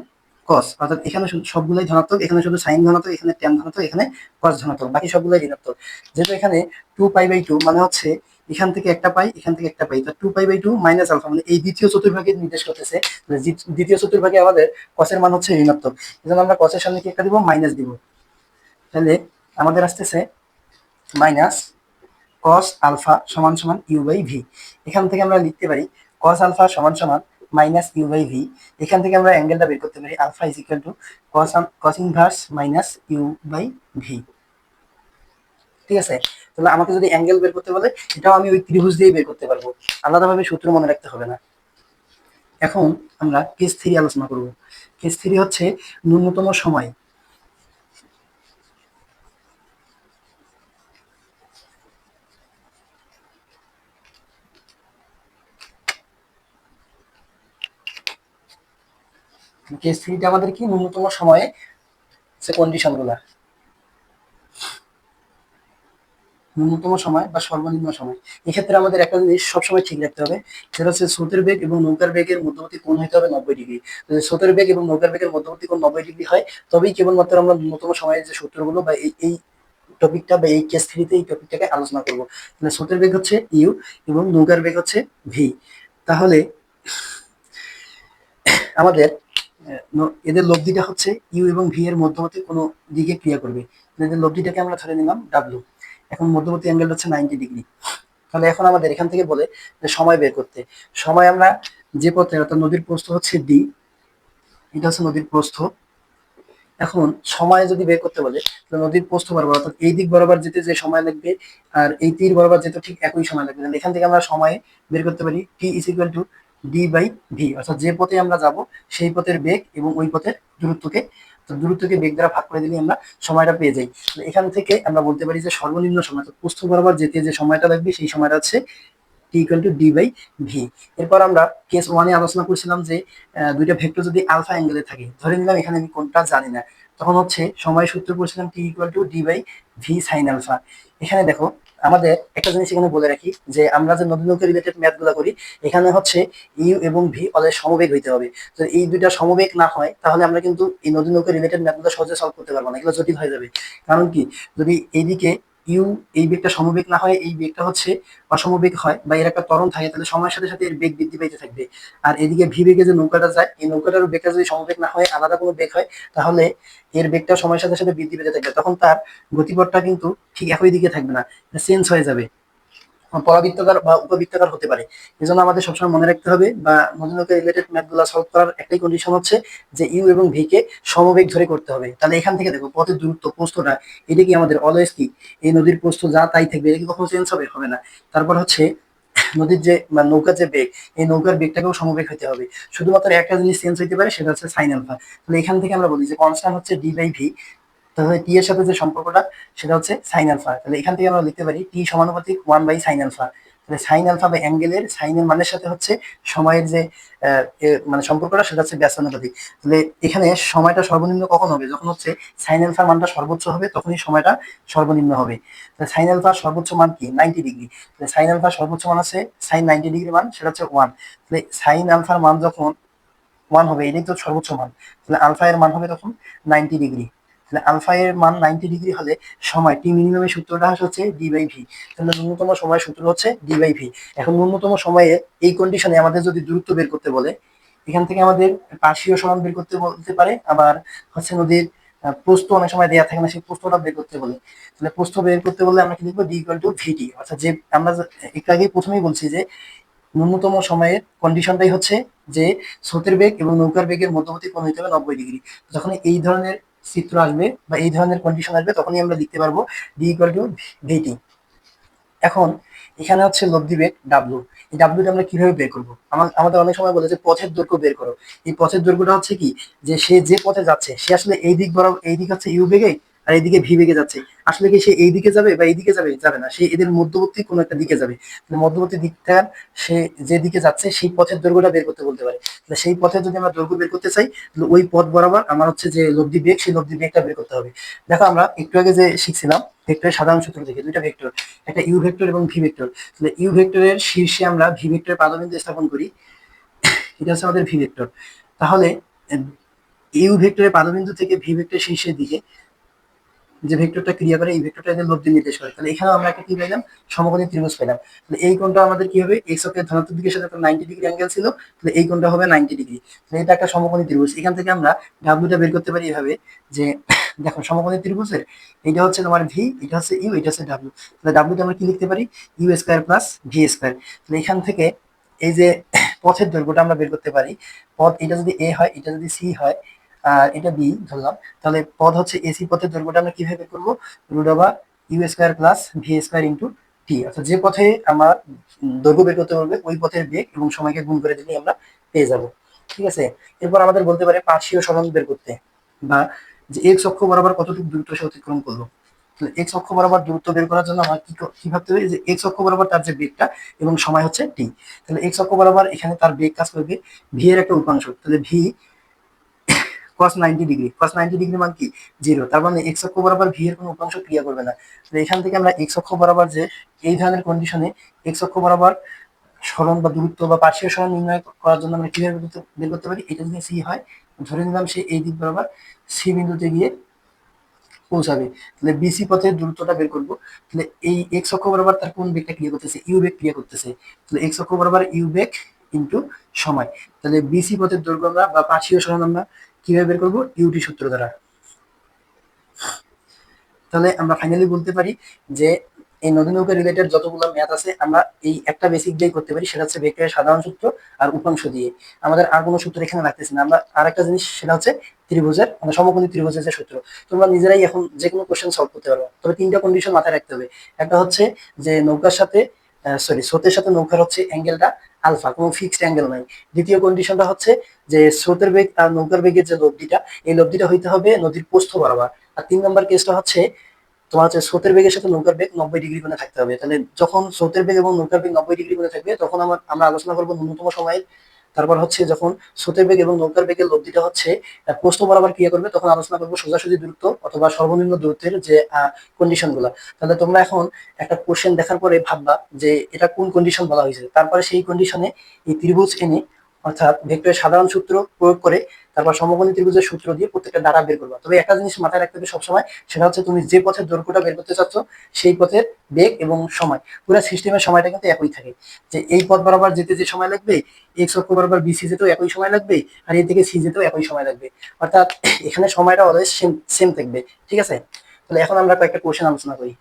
কস অর্থাৎ এখানে সবগুলোই ধনাত্মক, এখানে শুধু সাইন ধনাত্মক, এখানে ট্যান ধনাত্মক, এখানে কস ধনাত্মক, বাকি সবগুলোই ঋণাত্মক। যেহেতু এখানে টু পাই বাই টু মানে হচ্ছে এখান থেকে একটা পাই, এখান থেকে একটা পাই। তো two pi by two minus alpha মানে এই দ্বিতীয় চতুর্ভাগে নির্দেশ করতেছে। দ্বিতীয় চতুর্ভাগে আমাদের কসের মান হচ্ছে ঋণাত্মক। এই জন্য আমরা কসের সামনে কি একটা দিব? মাইনাস দিব। তাহলে আমাদের আসতেছে মাইনাস কস আলফা সমান সমান ইউ বাই ভি এখান থেকে আমরা লিখতে পারি কস আলফা সমান সমান মাইনাস ইউ বাই ভি এখান থেকে আমরা অ্যাঙ্গেলটা বের করতে পারি alpha is equal to cos cos inverse minus u by v ঠিক আছে? তাহলে আমাকে যদি অ্যাঙ্গেল বের করতে বলে, এটাও আমি ওই ত্রিভুজ দিয়েই বের করতে পারব। আলাদাভাবে সূত্র মনে রাখতে হবে না। এখন আমরা কেস থ্রি আলোচনা করব। কেস থ্রি হচ্ছে ন্যূনতম সময়। কেস থ্রিটা আমাদের কি ন্যূনতম সময়ে সে কন্ডিশনগুলা। ন্যূনতম সময় বা সর্বনিম্ন সময়। এক্ষেত্রে আমাদের একটা জিনিস সবসময় ঠিক রাখতে হবে, সেটা হচ্ছে স্রোতের বেগ এবং নৌকার বেগের মধ্যবর্তী কোণ হতে হবে নব্বই ডিগ্রি। যদি স্রোতের বেগ এবং নৌকার বেগের মধ্যবর্তী কোণ নব্বই ডিগ্রি হয়, তবেই কেবলমাত্র আমরা ন্যূনতম সময়ের যে সূত্রগুলো বা এই টপিকটা বা এই কেস থ্রিতে এই টপিকটাকে আলোচনা করব। তাহলে স্রোতের বেগ হচ্ছে ইউ এবং নৌকার বেগ হচ্ছে ভি তাহলে আমাদের এদের লব্ধিটা হচ্ছে ইউ এবং ভি এর মধ্যবর্তী কোনো দিকে ক্রিয়া করবে। এদের লব্ধিটাকে আমরা ধরে নিলাম ডাব্লু এখন মধ্যবর্তী অ্যাঙ্গেল হচ্ছে নাইনটি ডিগ্রি তাহলে এখন আমাদের এখান থেকে বলে সময় বের করতে। সময় আমরা যে পথে, অর্থাৎ নদীর প্রস্থ হচ্ছে ডি এটা হচ্ছে নদীর প্রস্থ। এখন সময় যদি বের করতে বলে, তাহলে নদীর প্রস্থ বরাবর, অর্থাৎ এই দিক বরাবর যেতে যে সময় লাগবে, আর এই তীর বরাবর যেতে ঠিক একই সময় লাগবে। এখান থেকে আমরা সময় বের করতে পারি t is equal to d by v অর্থাৎ যে পথে আমরা যাব, সেই পথের বেগ এবং ওই পথের দূরত্বকে, তো দূরত্বকে বেগ দ্বারা ভাগ করে দিলে আমরা সময়টা পেয়ে যাই। এখান থেকে আমরা বলতে পারি যে সর্বনিম্ন সময় অর্থাৎ প্রস্থ বরাবর যেতে যে সময়টা লাগবে, সেই সময়টা হচ্ছে t equal to d by v এরপর আমরা কেস ওয়ানে আলোচনা করছিলাম যে দুইটা ভেক্টর যদি আলফা অ্যাঙ্গেলে থাকে, ধরে নিলাম এখানে আমি কোনটা জানি না, তখন হচ্ছে সময় সূত্র করছিলাম t equal to d by v sine alpha এখানে দেখো আমাদের একটা জিনিস এখানে বলে রাখি, যে আমরা যে নদী নৌকা রিলেটেড ম্যাথগুলো করি, এখানে হচ্ছে ইউ এবং ভি অলের সমবেগ হইতে হবে। তো এই দুইটা সমবেগ না হয়, তাহলে আমরা কিন্তু এই নদী নৌকা রিলেটেড ম্যাথগুলো সহজে সলভ করতে পারব না, এগুলো জটিল হয়ে যাবে। কারণ কি? যদি এইদিকে ইউ এই বেগটা সমবেগ না হয়, এই বেগটা হচ্ছে অসমবেগ হয় বা এর একটা তরণ থাকে, তাহলে সময়ের সাথে সাথে এর বেগ বৃদ্ধি পাইতে থাকবে। আর এদিকে ভি বেগে যে নৌকাটা যায়, এই নৌকাটার বেগটা যদি সমবেগ না হয়, আলাদা কোনো বেগ হয়, তাহলে এর বেগটা সময়ের সাথে সাথে বৃদ্ধি পেতে থাকবে। তখন তার গতিপথটা কিন্তু ঠিক একই দিকে থাকবে না চেঞ্জ হয়ে যাবে। পরাবৃত্তাকার বা উপবৃত্তাকার হতে পারে। এই জন্য আমাদের সবসময় মনে রাখতে হবে বা নদীনৌকা রিলেটেড ম্যাথগুলো সলভ করার একটাই কন্ডিশন হচ্ছে যে ইউ এবং ভি কে সমবেগ ধরে করতে হবে। তাহলে এখান থেকে দেখো পথের দূরত্ব, প্রস্থটা, এটা কি আমাদের অলওয়েজ কি? এই নদীর প্রস্থ যা তাই থাকবে, এটা কি কখনো চেঞ্জ হবে? হবে না। তারপর হচ্ছে (laughs) নদীর যে নৌকার যে বেগ, এই নৌকার বেগটাকেও সমবেগ হতে হবে। শুধুমাত্র একটা জিনিস চেঞ্জ হইতে পারে, সেটা হচ্ছে সাইন আলফা তাহলে এখান থেকে আমরা বলি যে কনস্ট্যান্ট হচ্ছে ডি বাই ভি তাহলে টি এর সাথে যে সম্পর্কটা, সেটা হচ্ছে সাইন আলফা তাহলে এখান থেকে আমরা লিখতে পারি টি সমানুপাতিক ওয়ান বাই সাইন আলফা তাহলে সাইন আলফা বা অ্যাঙ্গেলের সাইনের মানের সাথে হচ্ছে সময়ের যে মানে সম্পর্কটা, সেটা হচ্ছে ব্যাসানুপাতিক তাহলে এখানে সময়টা সর্বনিম্ন কখন হবে? যখন হচ্ছে সাইন আলফার মানটা সর্বোচ্চ হবে, তখনই সময়টা সর্বনিম্ন হবে। তাহলে সাইন আলফার সর্বোচ্চ মান কি? নাইনটি ডিগ্রি তাহলে সাইন আলফার সর্বোচ্চ মান আছে সাইন নাইনটি ডিগ্রি মান, সেটা হচ্ছে ওয়ান তাহলে সাইন আলফার মান যখন ওয়ান হবে, এটাই তো সর্বোচ্চ মান। তাহলে আলফা এর মান হবে তখন নাইনটি ডিগ্রি তাহলে আলফা এর মান নাইনটি ডিগ্রি হলে সময় টি মিনিমামের সূত্রটা হচ্ছে ডি বাই ভি তাহলে ন্যূনতম সময় সূত্র হচ্ছে ডি বাই ভি এখন ন্যূনতম সময়ে এই কন্ডিশনে আমাদের যদি দূরত্ব বের করতে বলে এখান থেকে আমাদের পার্শ্বীয় সমান বের করতে বলতে পারে আবার হচ্ছে নদীর আহ, প্রস্থ অনেক সময় দেওয়া থাকে না সেই প্রস্থটা বের করতে বলে। তাহলে প্রস্থ বের করতে বলে আমরা কি লিখব? ডি ইকুয়াল টু ভিটি অর্থাৎ যে আমরা একটু আগেই প্রথমেই বলছি যে ন্যূনতম সময়ের কন্ডিশনটাই হচ্ছে যে স্রোতের বেগ এবং নৌকার বেগের মধ্যবর্তী কোণ হতে হবে নব্বই ডিগ্রি যখন এই ধরনের চিত্র আসবে বা এই ধরনের কন্ডিশন আসবে, তখনই আমরা লিখতে পারব ডি ইকুয়াল টু ভিটি এখন এখানে হচ্ছে লব্ধি বেগ ডাব্লু এই ডাব্লুটা আমরা কীভাবে বের করব? আমাদের অনেক সময় বলে যে পথের দৈর্ঘ্য বের করো। এই পথের দৈর্ঘ্যটা হচ্ছে কি? যে সে যে পথে যাচ্ছে, সে আসলে এই দিক বরাবর এই দিক হচ্ছে ইউ বেগে আর এইদিকে ভি বেগে যাচ্ছে। আসলে কি সে এই দিকে যাবে বা এই দিকে যাবে? যাবে না। সে এদের মধ্যবর্তী কোনো একটা দিকে যাবে। মধ্যবর্তী দিকটা সে যে দিকে যাচ্ছে, সেই পথের দৈর্ঘ্যটা বের করতে বলতে পারে। সেই পথে যদি আমরা দৈর্ঘ্য বের করতে চাই, তাহলে ওই পথ বরাবর আমার হচ্ছে যে লব্ধি বেগ, সেই লব্ধি বেগটা বের করতে হবে। দেখো আমরা একটু আগে যে শিখছিলাম, ভেক্টরের সাধারণ সূত্র থেকে দুইটা ভেক্টর, একটা ইউ ভেক্টর এবং ভি ভেক্টর। তাহলে ইউ ভেক্টরের শীর্ষে আমরা ভি ভেক্টরের পাদবিন্দু স্থাপন করি। এটা হচ্ছে আমাদের ভি ভেক্টর। তাহলে ইউ ভেক্টরের পাদবিন্দু থেকে ভি ভেক্টর শীর্ষের দিকে যে ভেক্টরটা ক্রিয়া করে, এই ভেক্টরটা এদের লব্ধি নির্দেশ করে। তাহলে এখানেও আমরা একটা কি পেলাম সমকোণী ত্রিভুজ পেলাম তাহলে এই কোণটা আমাদের কি হবে? এক্স অক্ষের ধনাত্মক দিকের সাথে নাইনটি ডিগ্রি অ্যাঙ্গেল ছিল। তাহলে এই কোণটা হবে নাইনটি ডিগ্রি তাহলে এটা একটা সমকোণী ত্রিভুজ। এখান থেকে আমরা ডাব্লিউটা বের করতে পারি এভাবে যে (coughs) দেখো সমকোণী ত্রিভুজের, এটা হচ্ছে তোমার ভি এটা হচ্ছে ইউ এটা হচ্ছে ডাব্লিউ তাহলে ডাব্লিউতে আমরা কি লিখতে পারি? U square plus v square তাহলে এখান থেকে এই যে (coughs) পথের দৈর্ঘ্যটা আমরা বের করতে পারি। পথ, এটা যদি এ হয়, এটা যদি সি হয় এটা বি ধরলাম। তাহলে পদ হচ্ছে এসি পথের দৈর্ঘ্যটা আমরা কীভাবে করব? Root over u square plus v square into t অর্থাৎ যে পথে আমার দৈর্ঘ্য বের করতে পারবে, ওই পথের বেগ এবং সময়কে গুণ করে দিলে আমরা পেয়ে যাব। ঠিক আছে? এরপর আমাদের বলতে পারে পার্শ্বীয় সরণ বের করতে বা যে এক্স অক্ষ বরাবর কতটুকু দূরত্ব সে অতিক্রম করল এক্স অক্ষ বরাবর দূরত্ব বের করার জন্য আমার কি ভাবতে হবে? যে এক্স অক্ষ বরাবর তার যে বেগটা এবং সময় হচ্ছে টি তাহলে এক্স অক্ষ বরাবর এখানে তার বেগ কাজ করবে ভি এর একটা উপাংশ তাহলে v cos 90 degree cos 90 degree মান কি? জিরো তার মানে x অক্ষ বরাবর v এর কোনো উপাংশ ক্রিয়া করবে না। তো এখান থেকে আমরা x অক্ষ বরাবর যে এই ধরনের কন্ডিশনে x অক্ষ বরাবর সরণ বা দূরত্ব বা পার্শ্বীয় সরণ নির্ণয় করার জন্য আমরা কীভাবে বের করতে- পারি? এটা যদি c হয়। ধরে নিলাম সে এই দিক বরাবর c বিন্দুতে গিয়ে পৌঁছাবে। তাহলে বিসি পথের দূরত্বটা বের করব। তাহলে এই এক্স অক্ষ বরাবর তার কোন বেগটা ক্রিয়া করতেছে? ইউ বেগ ক্রিয়া করতেছে। তাহলে এক্স অক্ষ বরাবর ইউ বেগ ইন্টু সময়। তাহলে বিসি পথের দৈর্ঘ্য আমরা বা পার্শ্বীয় সরণ আমরা কীভাবে বের করব? ইউটি সূত্র দ্বারা। তাহলে আমরা ফাইনালি বলতে পারি যে, এই নদী নৌকা রিলেটেড যতগুলো ম্যাথ আছে, আমরা এই একটা বেসিক দিয়ে করতে পারি, সেটা হচ্ছে ভেক্টরের সাধারণ সূত্র আর উপাংশ দিয়ে। আমাদের আর কোনো সূত্র এখানে রাখতেছি না। আমরা আর একটা জিনিস, সেটা হচ্ছে ত্রিভুজের মানে সমকোণী ত্রিভুজের যে সূত্র। তোমরা নিজেরাই এখন যে কোনো কোশ্চেন সলভ করতে পারবে তবে তিনটা কন্ডিশন মাথায় রাখতে হবে। একটা হচ্ছে যে নৌকার সাথে সরি স্রোতের সাথে নৌকার হচ্ছে অ্যাঙ্গেলটা আলফা, কোনো ফিক্সড অ্যাঙ্গেল নাই। দ্বিতীয় কন্ডিশনটা হচ্ছে যে স্রোতের বেগ আর নৌকার বেগের যে লব্ধিটা, এই লব্ধিটা হইতে হবে নদীর পোস্ত বরাবর। আর তিন নম্বর কেসটা হচ্ছে তোমার হচ্ছে স্রোতের বেগের সাথে নৌকার বেগ নব্বই ডিগ্রি কোণে থাকতে হবে। তাহলে যখন স্রোতের বেগ এবং নৌকার বেগ নব্বই ডিগ্রি কোণে থাকবে, তখন আমার, আমরা আলোচনা করব ন্যূনতম সময়ের তারপর হচ্ছে যখন স্রোতের বেগ এবং নৌকার বেগের লব্ধিটা হচ্ছে প্রস্থ বরাবর ক্রিয়া করবে, তখন আলোচনা করব সোজাসুজি দূরত্ব অথবা সর্বনিম্ন দূরত্বের যে কন্ডিশনগুলা। তাহলে তোমরা এখন একটা কোশ্চেন দেখার পরে ভাববা যে এটা কোন কন্ডিশন বলা হয়েছে। তারপরে সেই কন্ডিশনে এই ত্রিভুজ এনে অর্থাৎ ভেক্টরের সাধারণ সূত্র প্রয়োগ করে তারপর সমকোণী ত্রিভুজের সূত্র দিয়ে প্রত্যেকটা ডাটা বের করবা। তবে একটা জিনিস মাথায় রাখতে হবে সবসময়, সেটা হচ্ছে তুমি যে পথের দৈর্ঘ্যটা বের করতে চাচ্ছ, সেই পথের বেগ এবং সময়। পুরো সিস্টেমের সময়টা কিন্তু একই থাকে। যে এই পথ বরাবর যেতে যে সময় লাগবে এক্স অক্ষ বরাবর বিসি যেতেও একই সময় লাগবে, আর এই থেকে সি যেতেও একই সময় লাগবে। অর্থাৎ (coughs) এখানে সময়টা অলওয়েজ সেম সেম থাকবে। ঠিক আছে? তাহলে এখন আমরা কয়েকটা কোশ্চেন আলোচনা করি।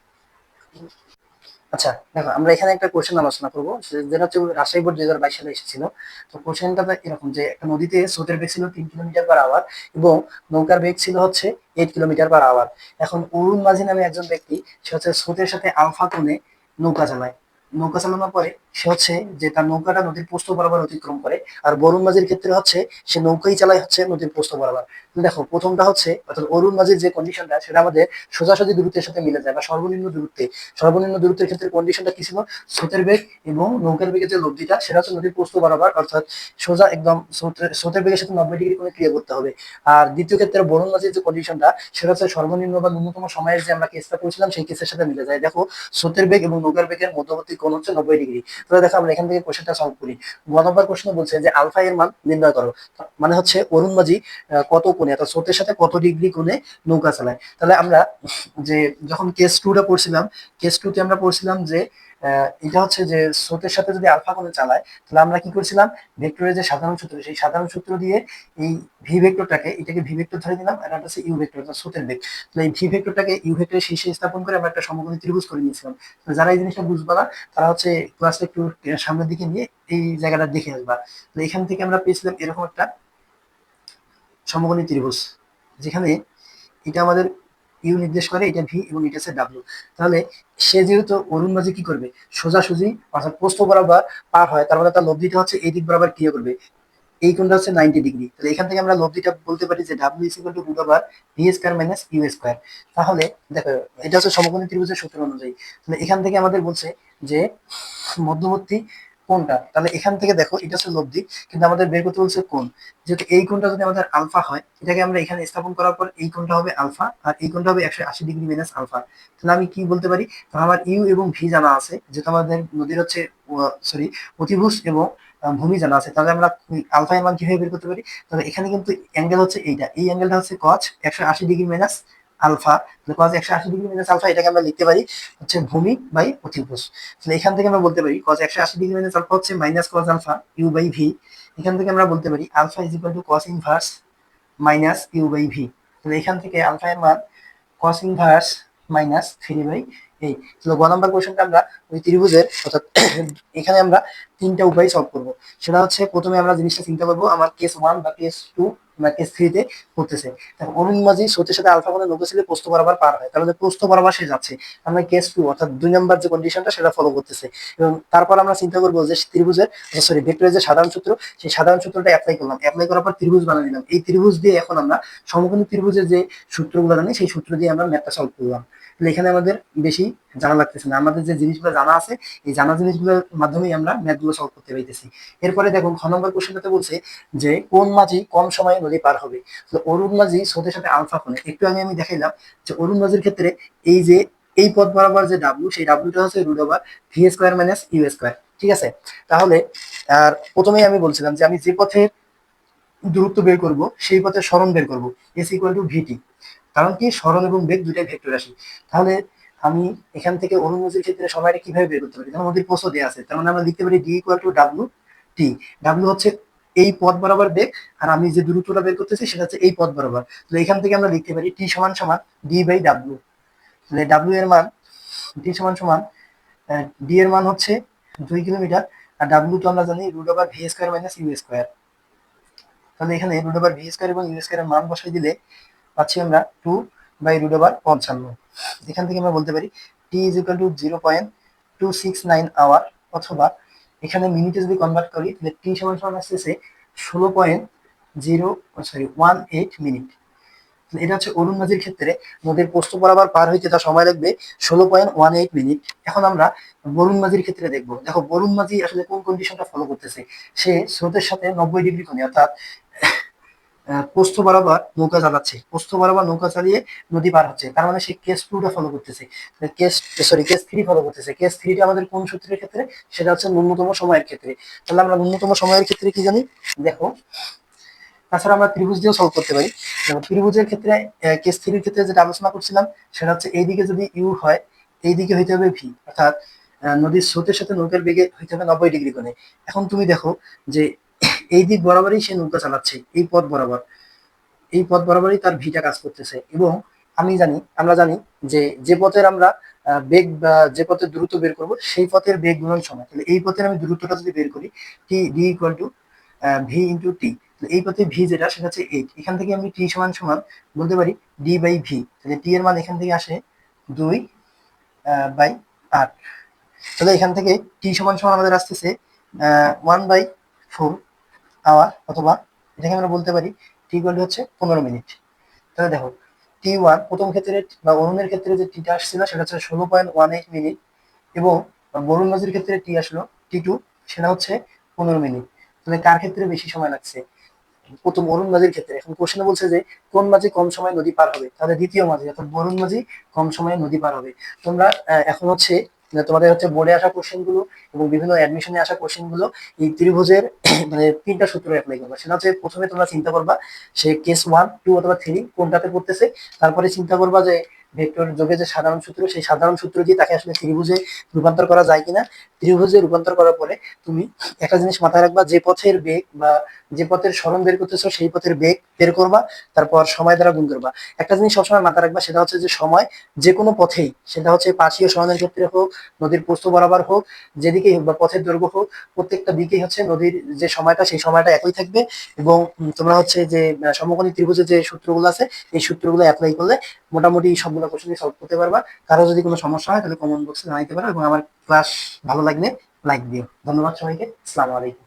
আচ্ছা দেখো, আমরা এখানে একটা কোশ্চেন আলোচনা করব। যেটা হচ্ছে রাজশাহী বোর্ড দুই হাজার বাইশ সালে এসেছিল। তো কোশ্চেনটা এরকম যে একটা নদীতে স্রোতের বেগ ছিল তিন কিলোমিটার পার আওয়ার এবং নৌকার বেগ ছিল হচ্ছে এইট কিলোমিটার পার আওয়ার এখন অরুণ মাঝি নামে একজন ব্যক্তি, সে হচ্ছে স্রোতের সাথে আলফা কোণে নৌকা চালায়। নৌকা চালানোর পরে সে হচ্ছে যে তার নৌকাটা নদীর পোস্ত বরাবর অতিক্রম করে, আর বরুণ মাঝির ক্ষেত্রে হচ্ছে সে নৌকাই চালায় হচ্ছে নদীর পোস্ত বরাবর। দেখো, প্রথমটা হচ্ছে, অর্থাৎ অরুণ মাঝির যে কন্ডিশনটা সেটা আমাদের সোজাসুজি দূরত্বের সাথে মিলে যায়, বা সর্বনিম্ন দূরত্বে। সর্বনিম্ন দূরত্বের ক্ষেত্রে কন্ডিশনটা কি ছিল? স্রোতের বেগ এবং নৌকার বেগের যে লব্ধিটা, সেটা হচ্ছে নদীর পোস্ত বরাবর, অর্থাৎ সোজা একদম স্রোতের বেগের সাথে নব্বই ডিগ্রি করে ক্রিয়া করতে হবে। আর দ্বিতীয় ক্ষেত্রে বরুণ মাঝির যে কন্ডিশনটা সেটা হচ্ছে সর্বনিম্ন বা ন্যূনতম সময়ের যে আমরা কেসটা করেছিলাম, সেই কেসের সাথে মিলে যায়। দেখো, স্রোতের বেগ এবং নৌকার বেগের মধ্যবর্তী কোণ হচ্ছে নব্বই ডিগ্রি। তাহলে দেখো আমরা এখান থেকে কোশ্চেনটা সলভ করি। গ নম্বর প্রশ্ন বলছে যে আলফা এর মান নির্ণয় করো। মানে হচ্ছে অরুণ মাঝি কত কোণে, অর্থাৎ স্রোতের সাথে কত ডিগ্রি কোণে নৌকা চালায়? তাহলে আমরা যে যখন কেস টুটা পড়ছিলাম কেস টুতে আমরা পড়ছিলাম যে এটা হচ্ছে যে স্রোতের সাথে যদি আলফা কোণে চালায়, তাহলে আমরা কি করছিলাম? ভেক্টরের যে সাধারণ সূত্র, সেই সাধারণ সূত্র দিয়ে এই ভি ভেক্টরটাকে, এটাকে ভি ভেক্টর ধরে নিলাম, আর এটা হচ্ছে ইউ ভেক্টর অর্থাৎ স্রোতের বেগ তাহলে এই ভি ভেক্টরটাকে ইউ ভেক্টরের শীর্ষে স্থাপন করে আমরা একটা সমকোণী ত্রিভুজ করে নিয়েছিলাম। যারা এই জিনিসটা বুঝবা না, তারা হচ্ছে ক্লাসটা একটু সামনের দিকে নিয়ে এই জায়গাটা দেখে আসবা। তো এখান থেকে আমরা পেয়েছিলাম এরকম একটা সমকোণী ত্রিভুজ, যেখানে এটা আমাদের ইউ নির্দেশ করে, এটা ভি এবং এটা হচ্ছে ডাব্লিউ তাহলে সে যেহেতু অরুণ মাঝি কি করবে? সোজাসুজি, অর্থাৎ পোস্ত বরাবর পার হয়, তার মানে তার লব্ধিটা হচ্ছে এই দিক বরাবর ক্রিয়া করবে। এই কোণটা হচ্ছে নাইনটি ডিগ্রি তাহলে এখান থেকে আমরা লব্ধিটা বলতে পারি যে W is equal to root over v square minus u square তাহলে দেখো, এটা হচ্ছে সমকোণী ত্রিভুজের সূত্র অনুযায়ী। তাহলে এখান থেকে আমাদের বলছে যে মধ্যবর্তী কোনটা? তাহলে এখান থেকে দেখো, এটা হচ্ছে লব্ধি, কিন্তু আমাদের বের করতে বলছে কোন? যেহেতু এই কোণটা যদি আমাদের আলফা হয়, এটাকে আমরা এখানে স্থাপন করার পর এই কোনটা হবে আলফা, আর এই কোণটা হবে একশো আশি ডিগ্রি মাইনাস আলফা। তাহলে আমি কি বলতে পারি? আমার ইউ এবং ভি জানা আছে, যেহেতু আমাদের নদীর হচ্ছে সরি অতিভুজ এবং ভূমি জানা আছে। তাহলে আমরা আলফা এর মান কীভাবে বের করতে পারি? তাহলে এখানে কিন্তু অ্যাঙ্গেল হচ্ছে এইটা। এই অ্যাঙ্গেলটা হচ্ছে কচ একশো আশি ডিগ্রি মাইনাস আলফা কজ একশো আশি ডিগ্রি মাইনাস আলফা, এটাকে আমরা লিখতে পারি হচ্ছে ভূমি বাই অতিভুজ তাহলে এখান থেকে আমরা বলতে পারি কজ একশো আশি ডিগ্রি মাইনাস আলফা হচ্ছে minus cos alpha u by v এখান থেকে আমরা বলতে পারি alpha is equal to cos inverse minus u by v তাহলে এখান থেকে আলফা এর মান cos inverse minus three by এই তাহলে গ নাম্বার কোয়েশনটা আমরা ওই ত্রিভুজের, অর্থাৎ এখানে আমরা তিনটা উপায় সলভ করব। সেটা হচ্ছে প্রথমে আমরা জিনিসটা চিন্তা করব, আমার কেস ওয়ান বা কেস টু বা কেস থ্রিতে করতেছে অরুণ মাঝি স্রোতের সাথে আলফা কোণে নৌকা ছিল পোস্ত বরাবর পার হয়। তাহলে পোস্ত বরাবর সে যাচ্ছে। আমরা কেস টু অর্থাৎ দুই নাম্বার যে কন্ডিশনটা সেটা ফলো করতেছে। এবং তারপর আমরা চিন্তা করব যে ত্রিভুজের সরি ভেক্টরের যে সাধারণ সূত্র, সেই সাধারণ সূত্রটা অ্যাপ্লাই করলাম। অ্যাপ্লাই করার পর ত্রিভুজ বানিয়ে দিলাম এই ত্রিভুজ দিয়ে এখন আমরা সমকোণী ত্রিভুজের যে সূত্রগুলো জানি, সেই সূত্র দিয়ে আমরা ম্যাথটা সলভ করলাম। তাহলে এখানে আমাদের বেশি জানা লাগতেছে না। আমাদের যে জিনিসগুলো জানা আছে, এই জানা জিনিসগুলোর মাধ্যমেই আমরা ম্যাথগুলো সলভ করতে পাইতেছি। এরপরে দেখুন, খ নম্বর কোশ্চেনটাতে বলছে যে, কোন মাঝি কম সময়ে নদী পার হবে? তো অরুণ মাঝি স্রোতের সাথে আলফা কোণে একটু আগে আমি দেখাইলাম যে, অরুণ মাঝির ক্ষেত্রে এই যে, এই পথ বরাবর যে ডাব্লু সেই ডাব্লুটা হচ্ছে root over v square minus u square ঠিক আছে? তাহলে, আর প্রথমেই আমি বলছিলাম যে, আমি যে পথের দূরত্ব বের করব, সেই পথে স্মরণ বের করব। এস ইকুয়াল টু ভিটি কারণ কি? স্মরণ এবং বেগ দুইটাই ভেক্টর রাশি। তাহলে আমি এখান থেকে অনুমতির ক্ষেত্রে সময়টা কীভাবে বের করতে পারি? যেমন আমাদের পোস্ট দেওয়া আছে, তার মানে আমরা লিখতে পারি D equal to W T W হচ্ছে এই পথ বরাবর বেগ আর আমি যে দূরত্বটা বের করতেছি সেটা হচ্ছে এই পথ বরাবর। তো এখান থেকে আমরা লিখতে পারি টি সমান সমান ডি বাই ডাব্লু তাহলে ডাব্লু এর মান টি সমান সমান ডি এর মান হচ্ছে দুই কিলোমিটার, আর ডাব্লু তো আমরা জানি root over v square minus u square তাহলে এখানে রুট ওভার ভি স্কোয়ার এবং ইউ স্কোয়ারের মান বসাই দিলে পাচ্ছি আমরা টু বাই রুট ওভার পঞ্চান্ন। এখান থেকে আমরা বলতে পারি t is equal to zero point two six nine hour অথবা এখানে মিনিটে যদি কনভার্ট করি, তাহলে টি সমান সমান আসতেছে ষোলো point zero sorry one eight minute এটা হচ্ছে অরুণ মাঝির ক্ষেত্রে নদীর পোস্ত বরাবর পার হইতে তার সময় লাগবে ষোলো পয়েন্ট ওয়ান এইট মিনিট এখন আমরা বরুণ মাঝির ক্ষেত্রে দেখব। দেখো, বরুণ মাঝি আসলে কোন কন্ডিশনটা ফলো করতেছে? সে স্রোতের সাথে নব্বই ডিগ্রি কোণে, অর্থাৎ পোস্ত বরাবর নৌকা চালাচ্ছে। পোস্ত বরাবর নৌকা চালিয়ে নদী পার হচ্ছে। তার মানে সে কেস টুটা ফলো করতেছে। Case sorry case three follow করতেছে। কেস থ্রিটা আমাদের কোন সূত্রের ক্ষেত্রে? সেটা হচ্ছে ন্যূনতম সময়ের ক্ষেত্রে। তাহলে আমরা ন্যূনতম সময়ের ক্ষেত্রে কি জানি? দেখো, তাছাড়া আমরা ত্রিভুজ দিয়েও সলভ করতে পারি। যেমন ত্রিভুজের ক্ষেত্রে কেস থ্রির ক্ষেত্রে যেটা আলোচনা করছিলাম, সেটা হচ্ছে এইদিকে যদি ইউ হয়, এইদিকে হইতে হবে ভি অর্থাৎ নদীর স্রোতের সাথে নৌকার বেগে হইতে হবে নব্বই ডিগ্রি কোণে। এখন তুমি দেখো যে এই দিক বরাবরই সে নৌকা চালাচ্ছে, এই পথ বরাবর। এই পথ বরাবরই তার ভিটা কাজ করতেছে এবং আমি জানি, আমরা জানি যে যে পথের আমরা বেগ যে পথের দ্রুত বের করব, সেই পথের বেগ গুণন সময় তাহলে এই পথের আমি দ্রুতটা যদি বের করি t d equal to v into t এই পথে ভি যেটা, সেটা হচ্ছে এইট এখান থেকে আমি টি সমান সমান বলতে পারি ডি বাই ভি তাহলে টি এর মান এখান থেকে আসে দুই বাই আট। তাহলে এখান থেকে টি সমান সমান আমাদের আসতেছে ওয়ান বাই ফোর আওয়ার অথবা এটাকে আমরা বলতে পারি টি ইকুয়াল হচ্ছে পনেরো মিনিট। তাহলে দেখো টি ওয়ান প্রথম ক্ষেত্রে বা অরুণের ক্ষেত্রে যে টিটা আসছিল সেটা হচ্ছে ষোলো পয়েন্ট ওয়ান এইট মিনিট এবং বরুণ মাঝির ক্ষেত্রে টি আসলো টি টু সেটা হচ্ছে পনেরো মিনিট। তাহলে কার ক্ষেত্রে বেশি সময় লাগছে? প্রথম অরুণ মাঝির ক্ষেত্রে। এখন কোশ্চেনে বলছে যে কোন মাঝি কম সময় নদী পার হবে? তাহলে দ্বিতীয় মাঝি অর্থাৎ বরুণ মাঝি কম সময়ে নদী পার হবে। তোমরা এখন হচ্ছে তোমাদের হচ্ছে বোর্ডে আসা কোশ্চেনগুলো এবং বিভিন্ন অ্যাডমিশনে আসা কোশ্চেনগুলো এই ত্রিভুজের (clears throat) মানে তিনটা সূত্র অ্যাপ্লাই করবা। সেটা হচ্ছে প্রথমে তোমরা চিন্তা করবা সে কেস ওয়ান টু অথবা থ্রি কোনটাতে পড়তেছে, তারপরে চিন্তা করবা যে ভেক্টর যোগে যে সাধারণ সূত্র, সেই সাধারণ সূত্র দিয়ে তাকে আসলে ত্রিভুজে রূপান্তর করা যায় কিনা? ত্রিভুজে রূপান্তর করার পরে তুমি একটা জিনিস মাথায় রাখবা, যে পথের বেগ বা যে পথের স্মরণ বের করতেছো, সেই পথের বেগ বের করবা, তারপর সময় দ্বারা গুণ করবা। একটা জিনিস সবসময় মাথায় রাখবা, সেটা হচ্ছে যে সময় যে কোনো পথেই, সেটা হচ্ছে পাশীয় সমানের ক্ষেত্রে হোক, নদীর পোস্ত বরাবর হোক, যেদিকেই হোক বা পথের দৈর্ঘ্য হোক, প্রত্যেকটা দিকেই হচ্ছে নদীর যে সময়টা, সেই সময়টা একই থাকবে এবং তোমরা হচ্ছে যে সমকোণী ত্রিভুজের যে সূত্রগুলো আছে, এই সূত্রগুলো অ্যাপ্লাই করলে মোটামুটি সবগুলো কোশ্চেন সলভ করতে পারবা। কারও যদি কোনো সমস্যা হয়, তাহলে কমেন্ট বক্সে জানাইতে পারো এবং আমার ক্লাস ভালো লাগলে লাইক দিও। ধন্যবাদ সবাইকে। আসসালামু আলাইকুম।